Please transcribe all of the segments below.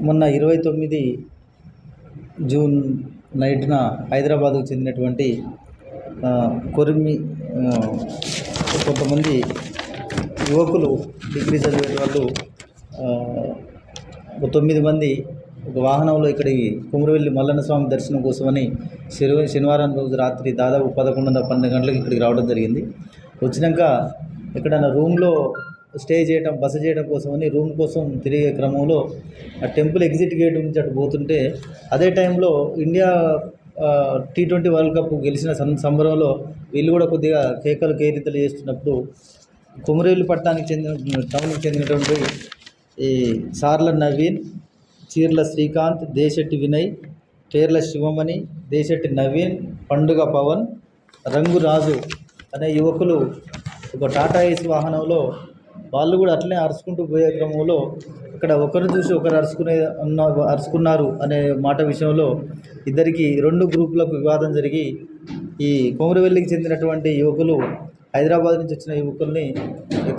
మొన్న ఇరవై తొమ్మిది జూన్ నైట్న హైదరాబాద్కు చెందినటువంటి కొరిమి కొంతమంది యువకులు డిగ్రీ చదివే వాళ్ళు ఒక తొమ్మిది మంది ఒక వాహనంలో ఇక్కడికి కుమరవెల్లి మల్లన్న స్వామి దర్శనం కోసమని శని శనివారం రోజు రాత్రి దాదాపు పదకొండున్నర పన్నెండు గంటలకు ఇక్కడికి రావడం జరిగింది. వచ్చినాక ఎక్కడైనా రూమ్లో స్టే చేయడం బస చేయడం కోసమని రూమ్ కోసం తిరిగే క్రమంలో ఆ టెంపుల్ ఎగ్జిట్ గేట్ నుంచి అటు పోతుంటే అదే టైంలో India T twenty world cup గెలిచిన సం- సంబరంలో వీళ్ళు కూడా కొద్దిగా కేకలు కేరింతలు చేస్తున్నప్పుడు కుమరేలు పట్టణానికి చెందిన టౌన్కి చెందినటువంటి ఈ సార్ల నవీన్ చీర్ల శ్రీకాంత్ దేశెట్టి వినయ్ పేర్ల శివమణి దేశెట్టి నవీన్ పండుగ పవన్ రంగు రాజు అనే యువకులు ఒక టాటా ఏసీ వాహనంలో వాళ్ళు కూడా అట్లనే అరుచుకుంటూ పోయే క్రమంలో ఇక్కడ ఒకరు చూసి ఒకరు అరుచుకునే అన్న అరుచుకున్నారు అనే మాట విషయంలో ఇద్దరికి రెండు గ్రూపులకు వివాదం జరిగి ఈ కొమరవెల్లికి చెందినటువంటి యువకులు హైదరాబాద్ నుంచి వచ్చిన యువకుల్ని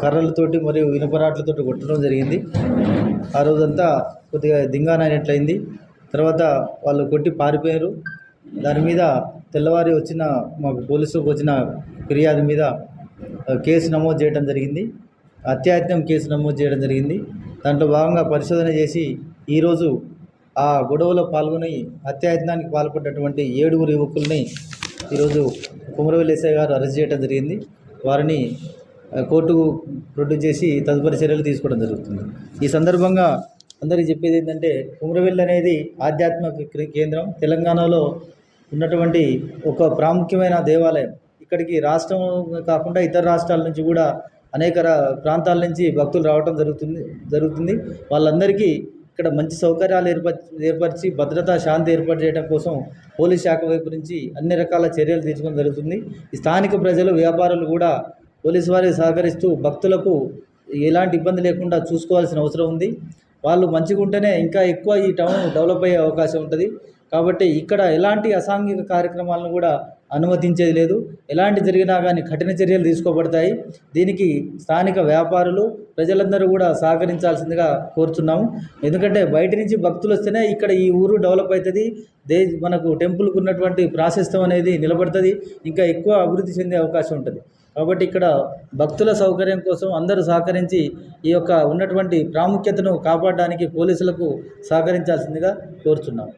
కర్రలతోటి మరియు ఇనుపరాట్లతోటి కొట్టడం జరిగింది. ఆ రోజంతా కొద్దిగా దింగానైనట్లయింది. తర్వాత వాళ్ళు కొట్టి పారిపోయారు. దాని మీద తెల్లవారి వచ్చిన మాకు పోలీసులకు వచ్చిన ఫిర్యాదు మీద కేసు నమోదు చేయడం జరిగింది. అత్యాయత్నం కేసు నమోదు చేయడం జరిగింది. దాంట్లో భాగంగా పరిశోధన చేసి ఈరోజు ఆ గొడవలో పాల్గొని హత్యాయత్నానికి పాల్పడ్డటువంటి ఏడుగురు యువకుల్ని ఈరోజు కుమరవెల్లి ఎస్ఐ గారు అరెస్ట్ చేయడం జరిగింది. వారిని కోర్టుకు ప్రొడ్యూస్ చేసి తదుపరి చర్యలు తీసుకోవడం జరుగుతుంది. ఈ సందర్భంగా అందరికీ చెప్పేది ఏంటంటే కుమరవెల్లి అనేది ఆధ్యాత్మిక కేంద్రం. తెలంగాణలో ఉన్నటువంటి ఒక ప్రాముఖ్యమైన దేవాలయం. ఇక్కడికి రాష్ట్రం కాకుండా ఇతర రాష్ట్రాల నుంచి కూడా అనేక ప్రాంతాల నుంచి భక్తులు రావడం జరుగుతుంది జరుగుతుంది. వాళ్ళందరికీ ఇక్కడ మంచి సౌకర్యాలు ఏర్పరిచి ఏర్పరిచి భద్రత శాంతి ఏర్పాటు చేయడం కోసం పోలీస్ శాఖ వైపు నుంచి అన్ని రకాల చర్యలు తీసుకోవడం జరుగుతుంది. ఈ స్థానిక ప్రజలు వ్యాపారులు కూడా పోలీసు వారికి సహకరిస్తూ భక్తులకు ఎలాంటి ఇబ్బంది లేకుండా చూసుకోవాల్సిన అవసరం ఉంది. వాళ్ళు మంచిగా ఉంటేనే ఇంకా ఎక్కువ ఈ టౌన్ డెవలప్ అయ్యే అవకాశం ఉంటుంది. కాబట్టి ఇక్కడ ఎలాంటి అసాంఘిక కార్యక్రమాలను కూడా అనుమతించేది లేదు. ఎలాంటి జరిగినా కానీ కఠిన చర్యలు తీసుకోబడతాయి. దీనికి స్థానిక వ్యాపారులు ప్రజలందరూ కూడా సహకరించాల్సిందిగా కోరుతున్నాము ఎందుకంటే బయట నుంచి భక్తులు వస్తేనే ఇక్కడ ఈ ఊరు డెవలప్ అవుతుంది దే మనకు టెంపుల్కు ఉన్నటువంటి ప్రాశస్త్యం అనేది నిలబడుతుంది. ఇంకా ఎక్కువ అభివృద్ధి చెందే అవకాశం ఉంటుంది. కాబట్టి ఇక్కడ భక్తుల సౌకర్యం కోసం అందరూ సహకరించి ఈ యొక్క ఉన్నటువంటి ప్రాముఖ్యతను కాపాడడానికి పోలీసులకు సహకరించాల్సిందిగా కోరుచున్నాం